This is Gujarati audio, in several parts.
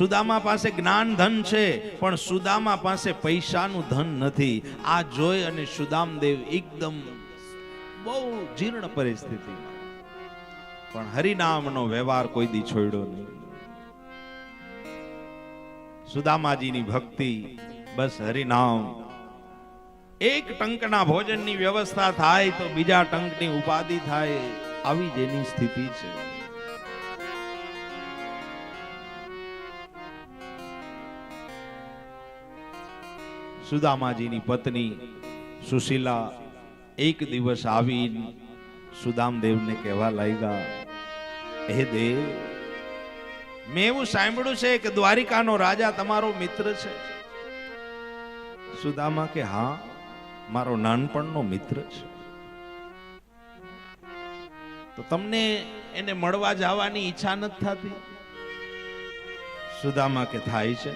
સુદામા પાસે જ્ઞાન ધન છે, પણ સુદામા પાસે પૈસાનું ધન નથી. આ જોઈ અને સુદામદેવ એકદમ બહુ જીર્ણ પરિસ્થિતિમાં. પણ હરિનામનો વ્યવહાર કોઈ દી છોડ્યો નહીં. સુદામાજીની ભક્તિ, બસ હરિનામ. એક ટંકના ભોજનની વ્યવસ્થા થાય તો બીજા ટંકની ઉપાધિ થાય, આવી જેની સ્થિતિ છે. સુદામાજીની પત્ની સુશીલા એક દિવસ આવી સુદામદેવને કહેવા લાગ્યા, હે દેવ, મેં એવું સાંભળ્યું છે કે દ્વારિકાનો રાજા તમારો મિત્ર છે. સુદામા કે, હા, મારો નાનપણનો મિત્ર છે. તો તમને એને મળવા જવાની ઈચ્છા નથી થતી? સુદામા કે, થાય છે.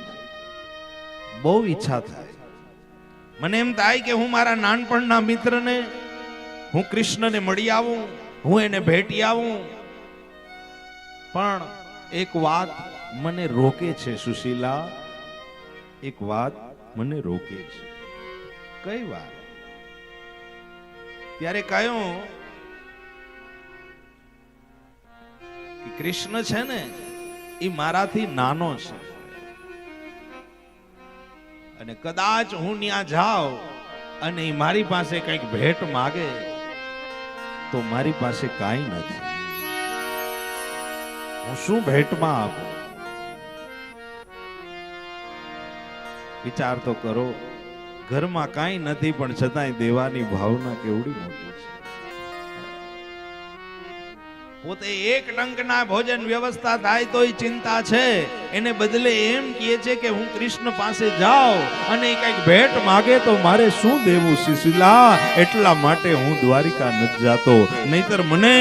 બહુ ઈચ્છા થાય. મને એમ થાય કે હું મારા નાનપણના મિત્રને, હું કૃષ્ણને મળી આવું, હું એને ભેટી આવું. પણ એક વાત મને રોકે છે સુશીલા, એક વાત મને રોકે છે. કઈ વાત? ત્યારે કહ્યું કે કૃષ્ણ છે ને, એ મારાથી નાનો છે. અને કદાચ હું ત્યાં જાઉં અને મારી પાસે કંઈક ભેટ માગે, તો મારી પાસે કાંઈ નથી. હું શું ભેટમાં આપું? વિચાર તો કરો, ઘરમાં કાંઈ નથી, પણ છતાંય દેવાની ભાવના કેવડી મોટી છે. પોતે એક ટંકના ભોજન વ્યવસ્થા થાય તોય ચિંતા છે. એને બદલે એમ કહે છે કે હું કૃષ્ણ પાસે જાઉં અને કંઈક ભેટ માગે તો મારે શું દેવું સુશીલા એટલા માટે હું દ્વારિકા નથી જાતો. નહીતર મને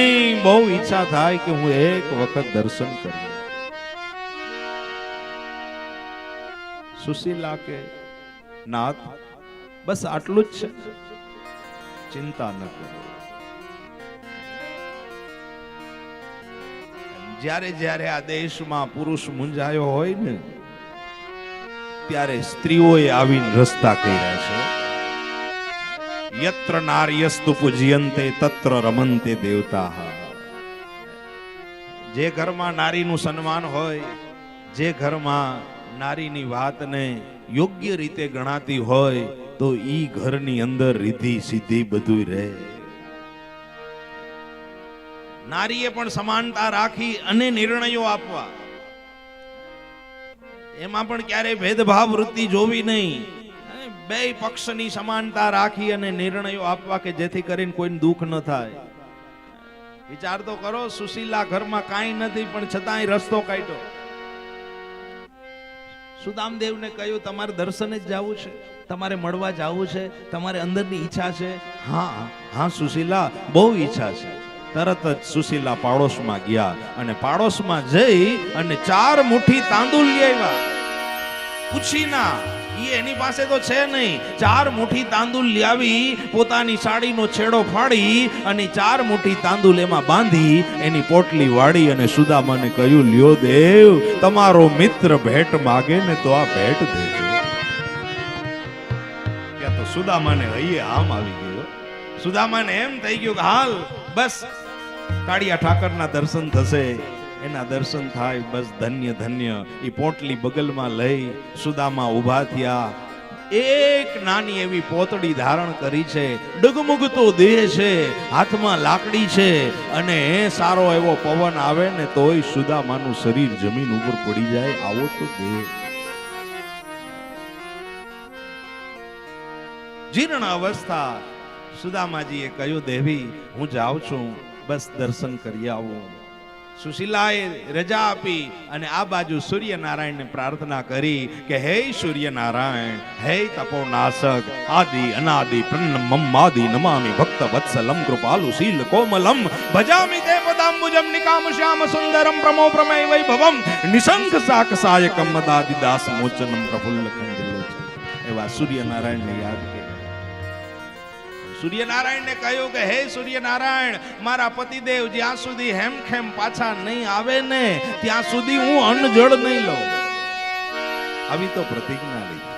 બહુ ઈચ્છા થાય કે હું એક વખત દર્શન કરું સુશીલા કે, નાથ, બસ આટલું જ છે. ચિંતા ન કરો. જ્યારે જ્યારે આ દેશમાં પુરુષ મુંજાયો હોય ને, ત્યારે સ્ત્રીઓએ આવીને રસ્તા કર્યા છે. યત્ર નાર્યસ્તુ પૂજ્યંતે, તત્ર રમંતે દેવતા. જે ઘરમાં નારીનું સન્માન હોય, જે ઘરમાં નારીની વાતને યોગ્ય રીતે ગણાતી હોય, તો ઈ ઘરની અંદર રીધી સીધી બધું રહે. નારીએ પણ સમાનતા રાખી અને નિર્ણયો આપવા. એમાં પણ ક્યારેય ભેદભાવ વૃત્તિ જોવી નહીં. બે પક્ષની સમાનતા રાખી અને નિર્ણયો આપવા કે જેથી કરીને કોઈને દુઃખ ન થાય. વિચાર તો કરો, સુશીલા ઘરમાં કાંઈ નથી, પણ છતાંય રસ્તો કાઢ્યો. સુદામદેવને કહ્યું, તમારે દર્શને જ જવું છે. તમારે મળવા જવું છે. તમારે અંદરની ઈચ્છા છે. હા હા, સુશીલા, બહુ ઈચ્છા છે. તરત જ સુશીલા પાડોશમાં ગયા અને પાડોશમાં જઈ અને ચાર મુઠ્ઠી તાંદુલ લઈ પૂછી ના એની પાસે તો છે નહીં. ચાર મુઠ્ઠી તાંદુલ લાવી પોતાની સાડીનો છેડો ફાડી અને ચાર મુઠ્ઠી તાંદુલ એમાં બાંધી એની પોટલી વાળી અને સુદામાને કહ્યું, લ્યો દેવ, તમારો મિત્ર ભેટ માગે ને તો આ ભેટ દેજો. ત્યાં તો સુદામાને હૈયે આમ આવી ગયો. સુદામાને એમ થઈ ગયું કે, હાલ, બસ કાળિયા ઠાકરના દર્શન થશે. એના દર્શન થાય, બસ ધન્ય ધન્ય. એ પોટલી બગલમાં લઈ સુદામા ઊભા થયા. એક નાની એવી પોતડી ધારણ કરી છે. ડગમગતો દેહ છે, હાથમાં લાકડી છે. અને સારો એવો પવન આવે ને તોય સુદામાનું શરીર જમીન ઉપર પડી જાય આવો તો દેહ. જીર્ણ અવસ્થા સુદામાજીએ કહ્યું, દેવી, હું જાઉં છું. બસ દર્શન કરી આવું. સુશીલાએ રજા આપી અને આ બાજુ સૂર્યનારાયણને પ્રાર્થના કરી કે હે સૂર્યનારાયણ, હે તપોનાશક, આદિ, અનાદિ પ્રણમમ આદિ, નમામિ, ભક્ત, વત્સલમ, કૃપાલુ, શીલ, કોમલમ, ભજામિ તે પદાંબુજમ નિકામ, શ્યામ, સુંદરમ, પ્રમો, પ્રમેય, વૈભવમ, નિશંક, શાક, સાયકમ મદાદિ દાસ મોચનમ પ્રફુલ્લ કંજલોચન એવા સૂર્યનારાયણને યાદ કર્યા સૂર્યનારાયણને કહ્યું કે, હે સૂર્યનારાયણ, મારા પતિદેવ જ્યાં સુધી હેમખેમ પાછા નહીં આવે ને, ત્યાં સુધી હું અન્ન જળ નહીં લઉં. આવી તો પ્રતિજ્ઞા લીધી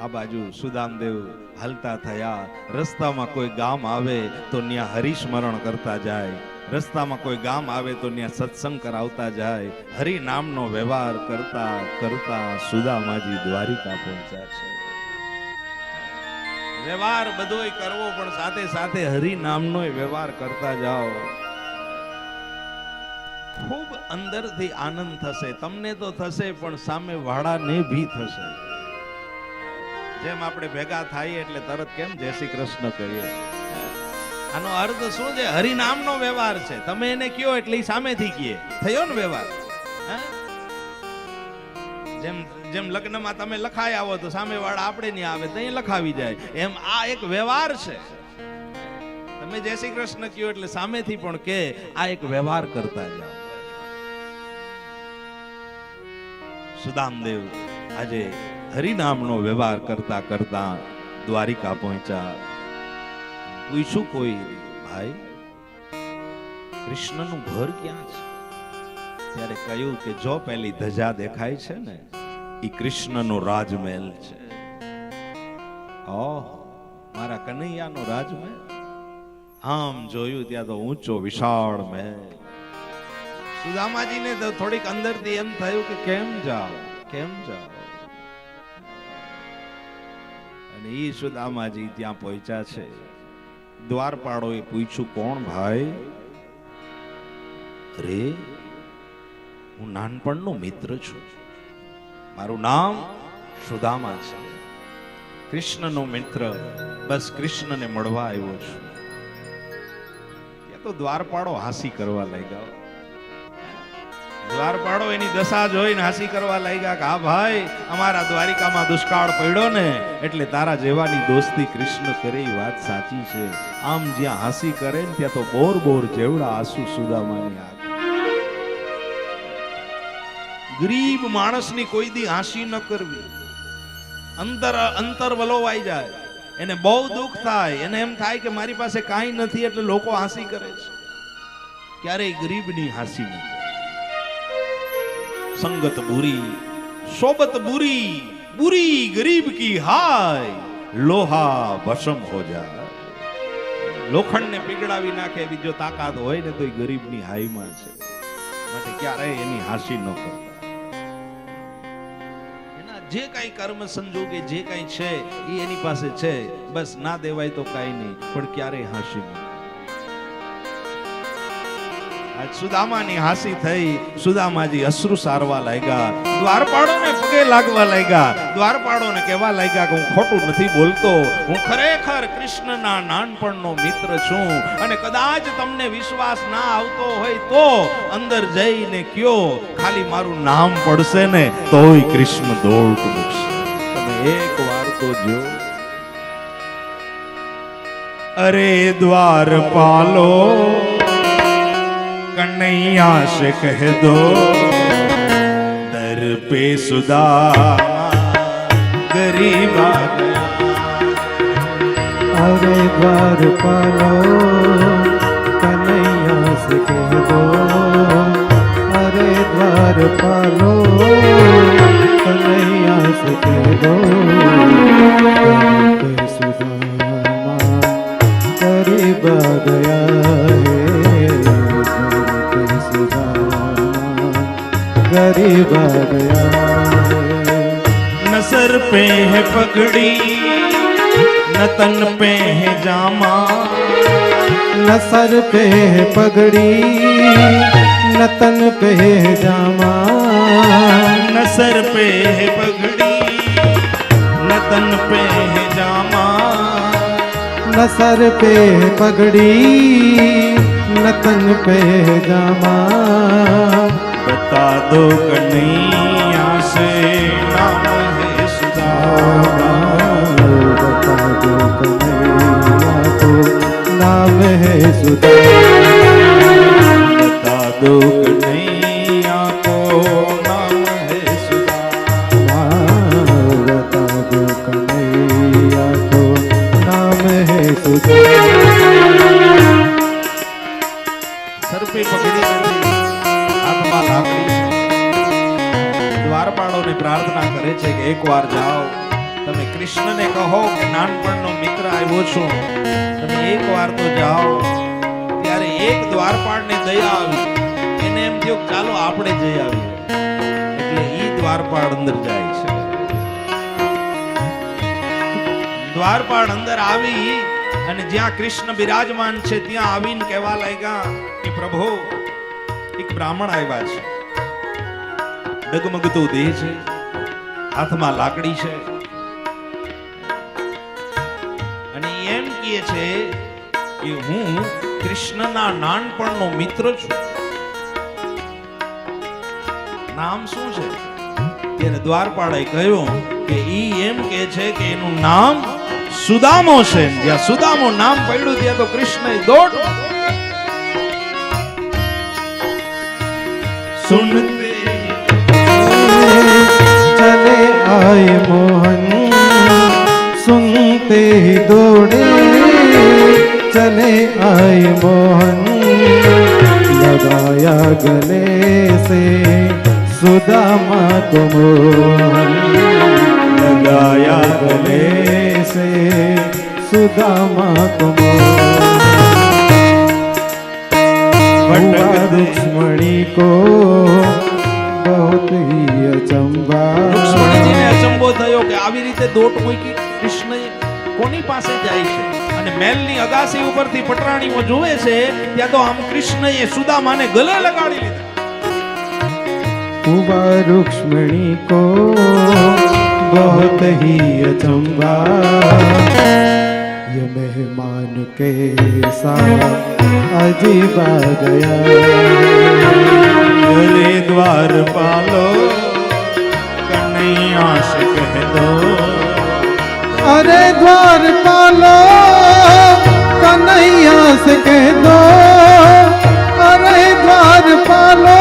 આ બાજુ સુદામદેવ હાલતા થયા. રસ્તામાં કોઈ ગામ આવે તો ત્યાં હરિસ્મરણ કરતા જાય. રસ્તામાં કોઈ ગામ આવે તો ત્યાં સત્સંગ કરાવતા જાય. હરિ નામનો વ્યવહાર કરતા કરતા સુદામાજી દ્વારિકા પહોંચ્યા છે. વ્યવહાર બધોય કરવો, પણ સાથે સાથે હરિ નામનો વ્યવહાર કરતા જાઓ. ખૂબ અંદરથી આનંદ થશે. તમને તો થશે, પણ સામે વાળાને ભી થશે. જેમ આપણે ભેગા થાય એટલે તરત કેમ? જય શ્રી કૃષ્ણ કહીએ આનો અર્થ શું છે? હરિનામનો વ્યવહાર છે. તમે એને કયો એટલે સામેથી કીએ. થયો ને વ્યવહાર? જેમ જેમ લગ્નમાં તમે લખાય આવો તો સામે વાળા આપણે નહીં આવે તો લખાવી જાય. એમ આ એક વ્યવહાર છે. તમે જય શ્રી કૃષ્ણ કયો એટલે સામેથી પણ કે આ એક વ્યવહાર કરતા જાઓ. સુદામદેવ આજે હરિનામનો વ્યવહાર કરતા કરતા દ્વારિકા પહોંચ્યા. પૂછ્યું કોઈ, ભાઈ, કૃષ્ણનું ઘર ક્યાં છે? ત્યારે કહ્યું કે, જો પેલી ધજા દેખાય છે ને એ કૃષ્ણનો રાજમહેલ છે. મારા કનૈયાનો રાજમહેલ? આમ જોયું ત્યાં તો ઊંચો વિશાળ મહેલ. સુદામાજીને તો થોડીક અંદરથી એમ થયું કે કેમ જાઓ કેમ જાઓ? અને એ સુદામાજી ત્યાં પહોંચ્યા છે. દ્વારપાળોએ પૂછ્યું, કોણ ભાઈ? અરે, હું નાનપણનો મિત્ર છું. મારું નામ સુદામા છે. કૃષ્ણનો મિત્ર, બસ કૃષ્ણને મળવા આવ્યો છું. એ તો દ્વારપાળો હાસી કરવા લાગ્યા. દ્વારપાળો એની દશા જોઈને હાસી કરવા લાગ્યા કે, હા ભાઈ, અમારા દ્વારિકામાં દુષ્કાળ પડ્યો ને, એટલે તારા જેવાની દોસ્તી કૃષ્ણ કરે એ વાત સાચી છે. આમ જ્યાં હાસી કરે ને, ત્યાં તો બોર બોર જેવડા આંસુ સુદામાની આંખ ગરીબ માણસની કોઈ દી હાંસી ન કરવી. અંતર અંતર વલોવાઈ જાય. એને બહુ દુઃખ થાય. એને એમ થાય કે મારી પાસે કાંઈ નથી એટલે લોકો હાંસી કરે છે. ક્યારેય ગરીબની હાંસી નથી સંગત બુરી, સોબત બુરી બુરી ગરીબ કી હાય. લોહા ભસમ હો જાય. લોખંડને પીગળાવી નાખે એવી જો તાકાત હોય ને તો એ ગરીબની હાઈમાં છે. માટે ક્યારેય એની હાંસી ન કરો. જે કાંઈ કર્મ સંજોગે, જે કાંઈ છે, એ એની પાસે છે. બસ ના દેવાય તો કાંઈ નહીં, પણ ક્યારેય હાસી નહીં સુદામાની હાસી થઈ સુદામાજી અશ્રુ સારવા લાગ્યા. દ્વારપાળોને પગે લાગવા લાગ્યા. દ્વારપાળોને કહેવા લાગ્યા કે હું ખોટું નથી બોલતો. હું ખરેખર કૃષ્ણના નાનપણનો મિત્ર છું અને કદાચ તમને વિશ્વાસ ના આવતો હોય તો અંદર જઈને કયો, ખાલી મારું નામ પડશે ને તોય કૃષ્ણ દોડ મૂકશે. તમે એક વાર તો જો. અરે દ્વારપાલો કનૈયા સે કહ દો દર પે સુદામા ગરીબા અરે દ્વાર પાલો કનૈયા સે કહ દો અરે દ્વાર પાલો કનૈયા સે કહ દો સુદામા ગરીબા ગયા गरीब आ गया है न सर पे है पगड़ी न तन पे है जामा न सर पे है पगड़ी न तन पे है जामा न सर पे है पगड़ी न तन पे है जामा न सर पे है पगड़ी न तन पे है जामा बता दो कन्हैया से नाम है सुदामा बता दो कन्हैया तो नाम है सुदामा बता कन्हैया को नाम है सुदामा कन्हैया तो नाम है सर पे पकड़ी લાકડી છે પ્રાર્થના કરે છે કે એકવાર જાઓ. તમે કૃષ્ણને કહો કે નાનપણનો મિત્ર આવ્યો છો. તમે એકવાર તો જાઓ. ત્યારે એક દ્વારપાળને દયા આવી. એને એમ થયું ચાલો આપણે જઈ આવીએ. એટલે ઈ દ્વારપાળ અંદર જાય છે. દ્વારપાળ અંદર આવી અને જ્યાં કૃષ્ણ બિરાજમાન છે, ત્યાં આવીને કહેવા લાગ્યા કે પ્રભુ એક બ્રાહ્મણ આવ્યા છે. ડગમગતો દેહ છે. હાથમાં લાકડી છે. અને એમ કહે છે કે હું કૃષ્ણના નાનપણનો મિત્ર છું. નામ શું છે? ત્યારે દ્વારપાળે કહ્યું કે ઈ એમ કે છે કે એનું નામ સુદામો છે. જ્યાં સુદામો નામ પડ્યું ત્યાં તો કૃષ્ણ દોડ सुनते चले आए मोहन सुनते ही दौड़े चले आए मोहन लगाया गले से सुदामा को मोहन लगाया गले से सुदामा को मोहन રૂક્ષ્મણી કો બહુત હી અચંબા રૂક્ષ્મણીજીને અચંબો થયો કે આવી રીતે દોટ મૂકી કૃષ્ણ કોની પાસે જાય છે? અને મહેલની અગાસી ઉપરથી પટરાણીઓ જોવે છે ત્યાં તો આમ કૃષ્ણએ સુદામાને ગલે લગાડી લીધા. ઉબા રૂક્ષ્મણી કો બહુત હી અચંબા ये मेहमान के साथ गया बोले द्वार पालो कन्हैया से कह दो अरे द्वार पालो कन्हैया से कह दो अरे द्वार पालो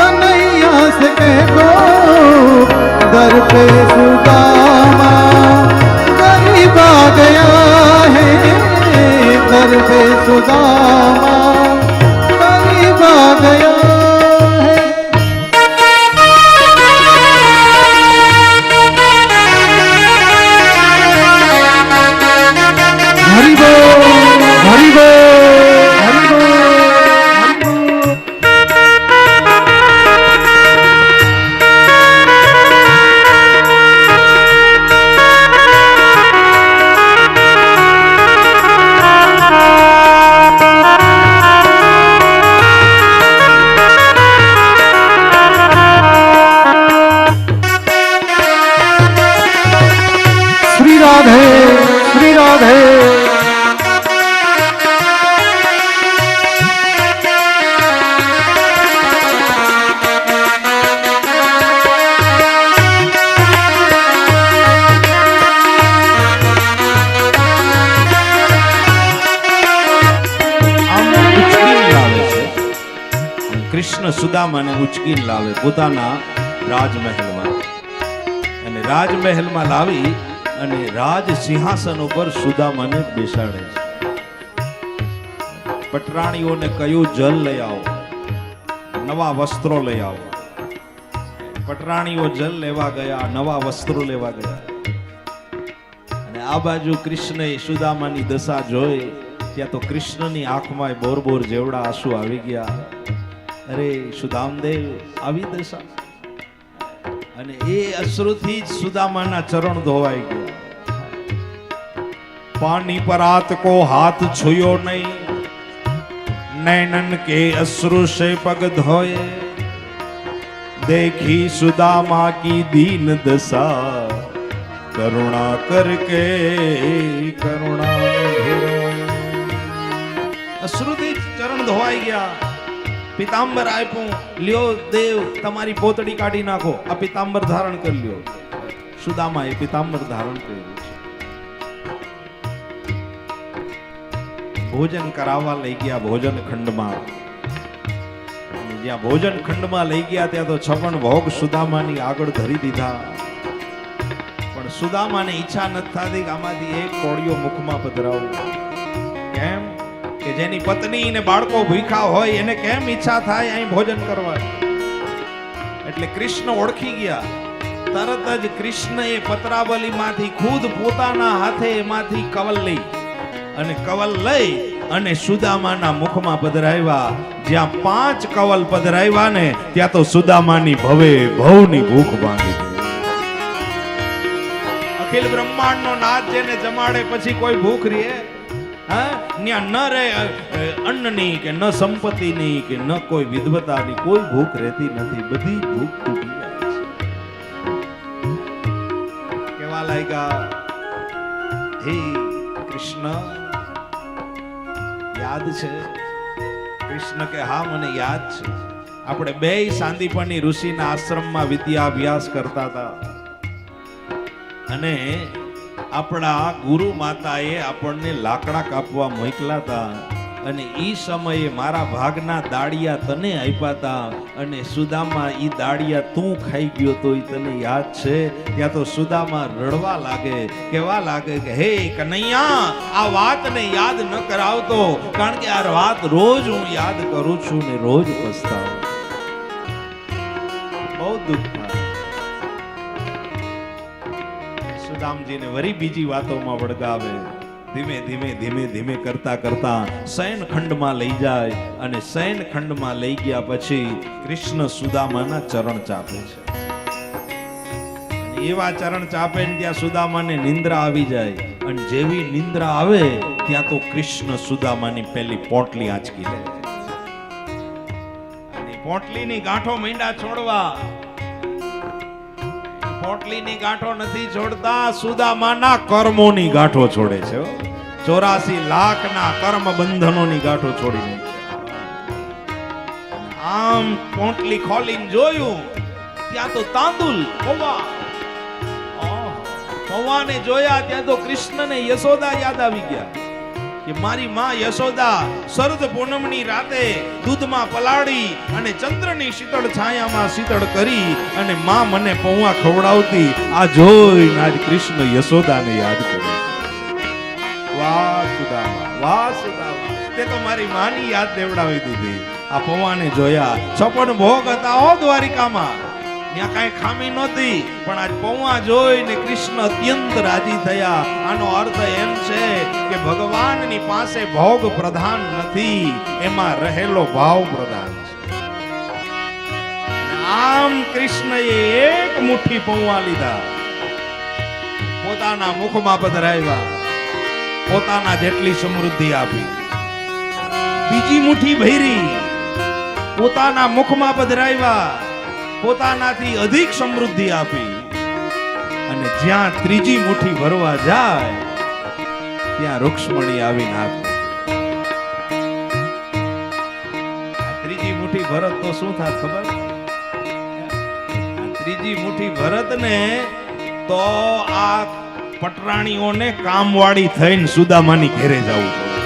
कन्हैया से कह दो दर पे सु पे કૃષ્ણ સુદામાને ઉચકીને લાવે પોતાના રાજમહેલમાં. અને રાજમહેલમાં લાવી અને રાજ સિંહાસન ઉપર સુદામાને બેસાડે છે. પટરાણીઓને કયું જલ લઈ આવો? નવા વસ્ત્રો લઈ આવો. પટરાણીઓ જલ લેવા ગયા, નવા વસ્ત્રો લેવા ગયા. અને આ બાજુ કૃષ્ણએ સુદામાની દશા જોઈ, ત્યાં તો કૃષ્ણની આંખમાં બોર બોર જેવડા આંસુ આવી ગયા. અરે સુદામદેવ આવી દશા અને એ અશ્રુથી જ સુદામાના ચરણ ધોવાઈ ગયા પાણી પર હાથ કો હાથ છુયો નહીં नैनन के अश्रु से पग धोए देखी सुदामा की दीन दशा करुणा करके करुणा અશ્રુથી ચરણ ધોવાઈ ગયા પિતાંબર આપ્યું, લ્યો દેવ, તમારી પોતડી કાઢી નાખો. આ પિતાંબર ધારણ કરી લ્યો. સુદામા એ પિતાંબર ધારણ કર્યું છે. ભોજન કરાવવા લઈ ગયા ભોજન ખંડમાં. જ્યાં ભોજન ખંડમાં લઈ ગયા, ત્યાં તો છપણ ભોગ સુદામાની આગળ ધરી દીધા. પણ સુદામાને ઈચ્છા નથી થતી કે આમાંથી એક કોળિયો મુખમાં પધરાવું. કેમ? કે જેની પત્ની ને બાળકો ભૂખ્યા હોય, એને કેમ ઈચ્છા થાય અહીં ભોજન કરવા એટલે કૃષ્ણ ઓળખી ગયા. તરત જ કૃષ્ણએ પત્રાવલીમાંથી ખુદ પોતાના હાથે એમાંથી કવલ લઈ અને કવલ લઈ અને સુદામાના મુખમાં પધરાવ્યા. જ્યાં પાંચ કવલ પધરાવ્યા ને, ત્યાં તો સુદામાની ભવે ભવની ભૂખ ભાંગી અખિલ બ્રહ્માંડનો નાદ જેને જમાડે પછી કોઈ ભૂખ રહે ન્યા ન રહે અન્નની કે ન સંપત્તિની કે ન કોઈ વિદ્વતાની કોઈ ભૂખ રહેતી નથી. બધી ભૂખ તૂટી જાય છે. કેવા લાગ્યા? હે કૃષ્ણ, યાદ છે? કૃષ્ણ કે, હા, મને યાદ છે. આપણે બે સાંદીપની ઋષિના આશ્રમમાં વિદ્યા અભ્યાસ કરતા હતા. અને આપણા ગુરુ માતાએ આપણને લાકડા કાપવા મોકલા હતા અને એ સમયે મારા ભાગના દાડિયા તને આપ્યા હતા અને સુદામાં એ દાડિયા તું ખાઈ ગયો તો એ તને યાદ છે? ત્યાં તો સુદામા રડવા લાગે કેવા લાગે કે, હે કનૈયા, આ વાતને યાદ ન કરાવતો, કારણ કે આ વાત રોજ હું યાદ કરું છું ને રોજ પસ્તાવું. બહુ દુઃખ સુદામજીને વરી બીજી વાતોમાં વળગાવે. ધીમે ધીમે ધીમે ધીમે કરતા કરતા શયન ખંડમાં લઈ જાય અને શયન ખંડમાં લઈ ગયા પછી કૃષ્ણ સુદામાના ચરણ ચાપે છે. એવા ચરણ ચાપે ને ત્યાં સુદામાને નિંદ્રા આવી જાય. અને જેવી નિંદ્રા આવે, ત્યાં તો કૃષ્ણ સુદામાની પેલી પોટલી આંચકી લે પોટલીની ગાંઠો મીંડા છોડવા પોટલીની ગાંઠો નથી છોડતા સુદામાના કર્મોની ગાંઠો છોડે છે ચોરાસી ચોરાસી લાખના કર્મ બંધનોની ગાંઠો છોડી. આમ પોટલી ખોલીને જોયું, ત્યાં તો તાંદુલ, પૌવા. પૌવાને જોયા ત્યાં તો કૃષ્ણને યશોદા યાદ આવી ગયા. કે મારી માં યશોદા શરદ પૂનમની રાતે દૂધમાં પલાળી અને ચંદ્રની શીતળ છાયામાં શીતળ કરી અને માં મને પૌવા ખવડાવતી. આ જોઈ આજ કૃષ્ણ યશોદાને યાદ કરે. વાહ સુદામા વાહ સુદામા તે તો મારી માની યાદ દેવડાવી દીધી. આ પૌવાને જોયા છપ્પન ભોગ હતા ઓ દ્વારિકામાં. ત્યાં કઈ ખામી નહોતી, પણ આજ પૌવા જોઈને કૃષ્ણ અત્યંત રાજી થયા. આનો અર્થ એમ છે કે ભગવાનની પાસે ભોગ પ્રધાન નથી, એમાં રહેલો ભાવ પ્રધાન છે. આમ કૃષ્ણએ એક મુઠ્ઠી પૌવા લીધા. પોતાના મુખમાં પધરાવ્યા. પોતાના જેટલી સમૃદ્ધિ આપી. બીજી મુઠ્ઠી ભૈરી. પોતાના મુખમાં પધરાવ્યા. પોતાનાથી અધિક સમૃદ્ધિ આપી. અને જ્યાં ત્રીજી મુઠ્ઠી ભરવા જાય, ત્યાં રૂક્ષ્મણી આવીને આપે. ત્રીજી મુઠ્ઠી ભરત તો શું થાય ખબર? ત્રીજી મુઠ્ઠી ભરત ને તો આ પટરાણીઓને કામવાળી થઈને સુદામાની ઘેરે જવું પડે.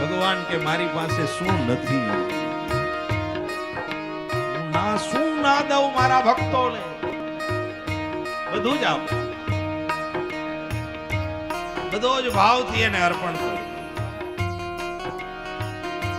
ભગવાન કે મારી પાસે શું નથી? મારા ભક્તોને. બધું જ આપો. બધો જ ભાવથી એને અર્પણ કરું.